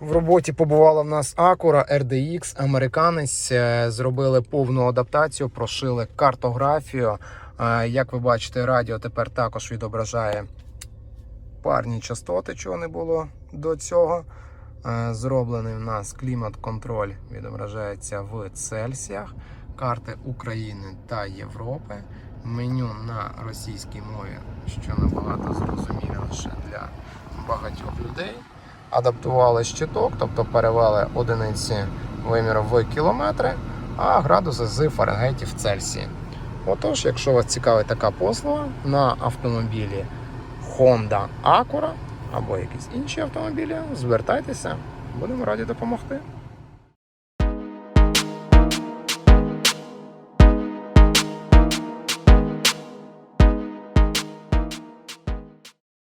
В роботі побувала в нас Acura RDX, американець. Е, Зробили повну адаптацію, прошили картографію. Е, Як ви бачите, радіо тепер також відображає парні частоти, чого не було до цього. Е, Зроблений в нас клімат-контроль відображається в Цельсіях, карти України та Європи, меню на російській мові, що набагато зрозуміліше для багатьох людей. Адаптували щиток, тобто перевели одиниці виміру в кілометри, а градуси з Фаренгейтів Цельсії. Отож, якщо вас цікавить така послуга на автомобілі Honda Acura або якісь інші автомобілі, звертайтеся, будемо раді допомогти.